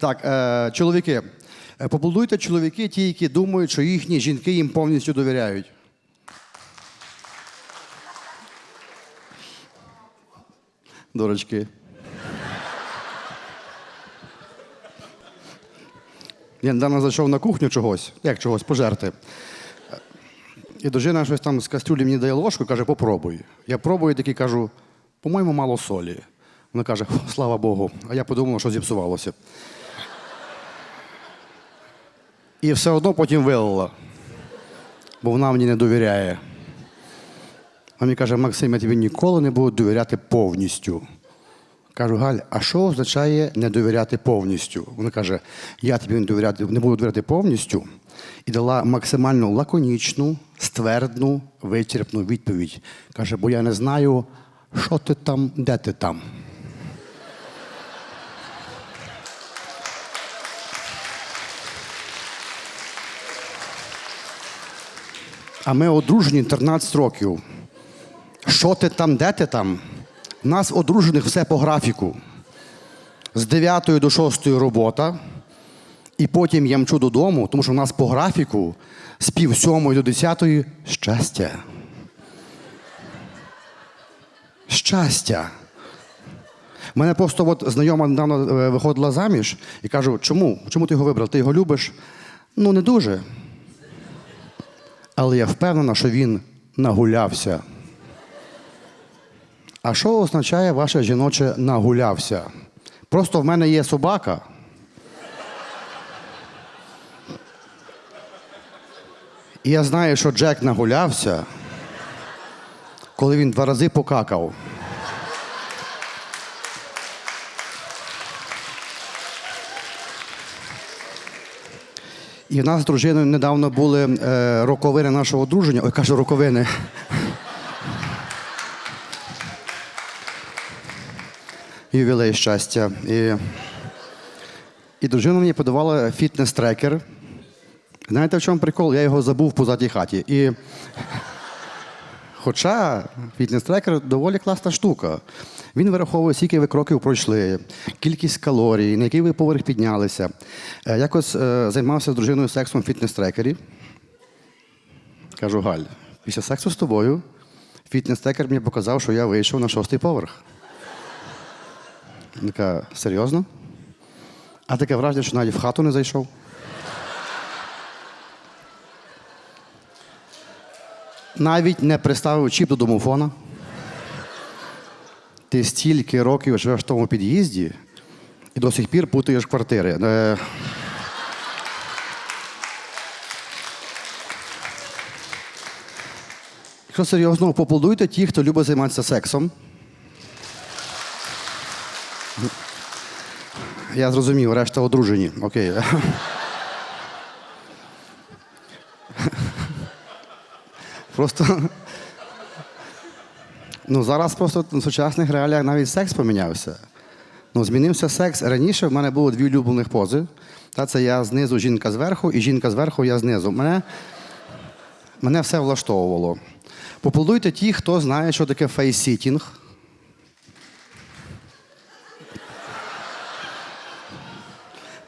Так, е, чоловіки. Е, Поаплодуйте чоловіки, ті, які думають, що їхні жінки їм повністю довіряють. Дурочки. Я недавно зайшов на кухню чогось, як чогось пожерти. І дружина щось там з кастрюлі мені дає ложку і каже, попробуй. Я пробую, такий кажу, по-моєму, мало солі. Вона каже, слава Богу. А я подумав, що зіпсувалося. І все одно потім вилила, бо вона мені не довіряє. Вона мені каже, Максим, я тобі ніколи не буду довіряти повністю. Кажу, Галь, а що означає не довіряти повністю? Вона каже, я тобі не, довіряти, не буду довіряти повністю. І дала максимально лаконічну, ствердну, вичерпну відповідь. Каже, бо я не знаю, що ти там, де ти там. А ми одружені 13 років. Що ти там, де ти там? У нас одружених все по графіку. З 9 до 6 робота, і потім я мчу додому, тому що в нас по графіку з пів сьомої до 10 щастя. Щастя. Мене просто от знайома недавно е, виходила заміж і кажу, чому? Чому ти його вибрав? Ти його любиш? Ну, не дуже. Але я впевнена, що він нагулявся. А що означає ваше жіноче нагулявся? Просто в мене є собака. І я знаю, що Джек нагулявся, коли він два рази покакав. І в нас з дружиною недавно були е, роковини нашого одруження. Ой, кажу, роковини. Ювілей щастя. І, і дружина мені подавала фітнес-трекер. Знаєте, в чому прикол? Я його забув по задній хаті. І... Хоча фітнес-трекер доволі класна штука. Він вираховує, скільки ви кроків пройшли, кількість калорій, на який ви поверх піднялися. Е, Якось е, займався з дружиною сексом в фітнес-трекері. Кажу, Галь, після сексу з тобою фітнес-трекер мені показав, що я вийшов на шостий поверх. Вона Така, серйозно? А таке враження, що навіть в хату не зайшов. Навіть не приставив чіп до домофона. Ти стільки років живеш в тому під'їзді і до сих пір путаєш квартири. Е, Якщо серйозно, поаплодуйте ті, хто любить займатися сексом. Я зрозумів, решта одружені. Окей. Просто. Ну, зараз просто в сучасних реаліях навіть секс помінявся. Ну, змінився секс. Раніше в мене було дві улюблених пози. Та це я знизу, жінка зверху, і жінка зверху, я знизу. Мене, мене все влаштовувало. Поплодуйте ті, хто знає, що таке фейсітінг.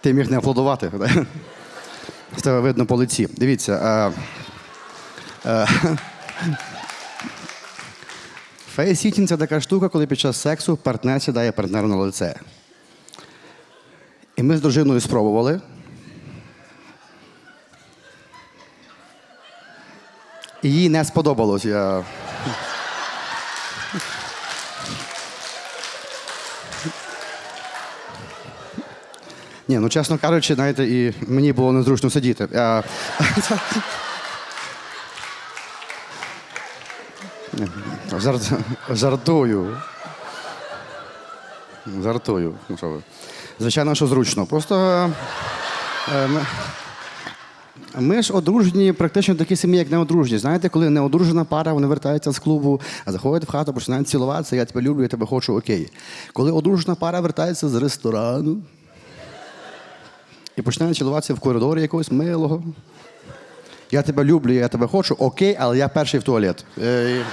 Ти міг не аплодувати. З тебе видно по лиці. Дивіться. Е, е, Фейсітінг це така штука, коли під час сексу партнер сідає партнеру на лице. І ми з дружиною спробували. І їй не сподобалось. Я... Ні, ну чесно кажучи, знаєте, і мені було незручно сидіти. Жарт... Жартую. Жартую. Ну, що ви. Звичайно, що зручно. Просто е, ми, ми ж одружені практично такі самі, як неодружні. Знаєте, коли неодружена пара, вони вертаються з клубу, заходять в хату, починають цілуватися, я тебе люблю, я тебе хочу, окей. Коли одружена пара вертається з ресторану і починає цілуватися в коридорі якогось милого. Я тебе люблю, я тебе хочу, окей, але я перший в туалет. Е,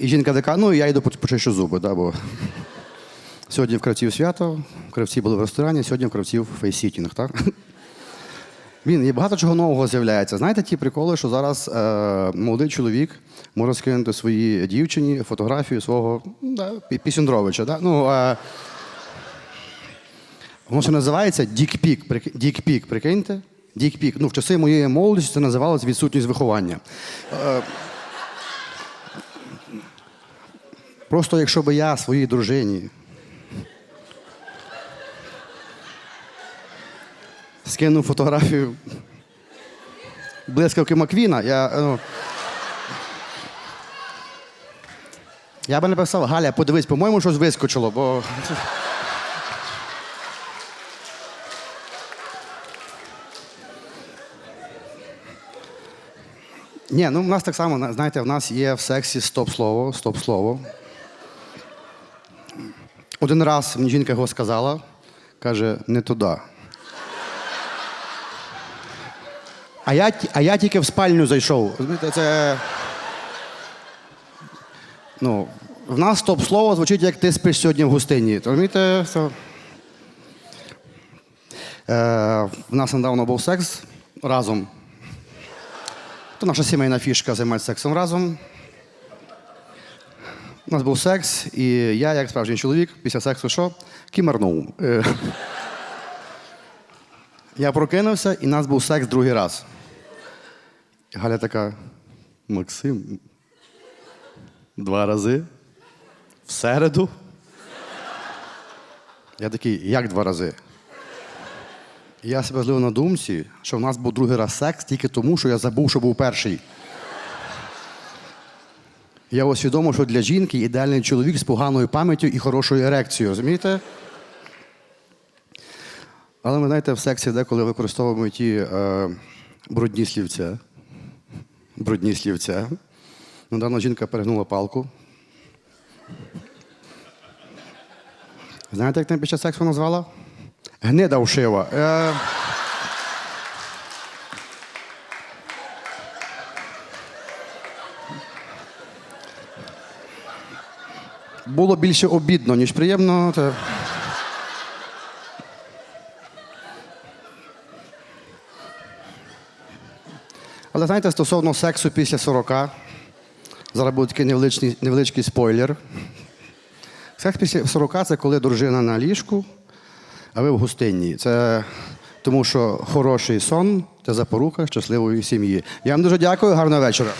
і- жінка така, ну я йду поч- почищу зуби, да, бо Сьогодні в кравців свято, кравці були в ресторані, сьогодні в кравців фейсітінг, так? Він і багато чого нового з'являється. Знаєте ті приколи, що зараз е, молодий чоловік може скинути своїй дівчині фотографію свого да, пісюндровича. Да? Ну, е, воно ще називається дікпік. Дікпік, прикиньте? Дікпік. Ну, в часи моєї молодості це називалось відсутність виховання. Е, просто якщо би я своїй дружині скинув фотографію блискавки Маквіна, я. Ну, я би написав, Галя, подивись, по-моєму, щось вискочило, бо. Ні, ну в нас так само, знаєте, в нас є в сексі стоп-слово, стоп-слово. Один раз мені жінка його сказала, каже, не туди. А я, а я тільки в спальню зайшов. Це. Ну, в нас стоп-слово звучить, як ти спиш сьогодні в гостині. Розумієте? Це... Е, в нас недавно був секс разом. То наша сімейна фішка займатися сексом разом. У нас був секс, і я, як справжній чоловік, після сексу що? Кімарнув. Е, Я прокинувся, і у нас був секс другий раз. Галя така: Максим, два рази? В середу? Я такий, як два рази? Я себе злив на думці, що в нас був другий раз секс тільки тому, що я забув, що був перший. Я усвідомив, що для жінки ідеальний чоловік з поганою пам'яттю і хорошою ерекцією, розумієте? Але ми знаєте, в сексі деколи використовуємо ті е, брудні слівця. Брудні слівця. Недавно жінка перегнула палку. Знаєте, як там під час сексу назвала? Гнида вшива. Е... Було більше обідно, ніж приємно. Та... Але знаєте, стосовно сексу після 40, зараз буде такий невеличкий, невеличкий спойлер. Секс після 40 це коли дружина на ліжку, а ви в гостинній. Це тому, що хороший сон це запорука щасливої сім'ї. Я вам дуже дякую, гарного вечора.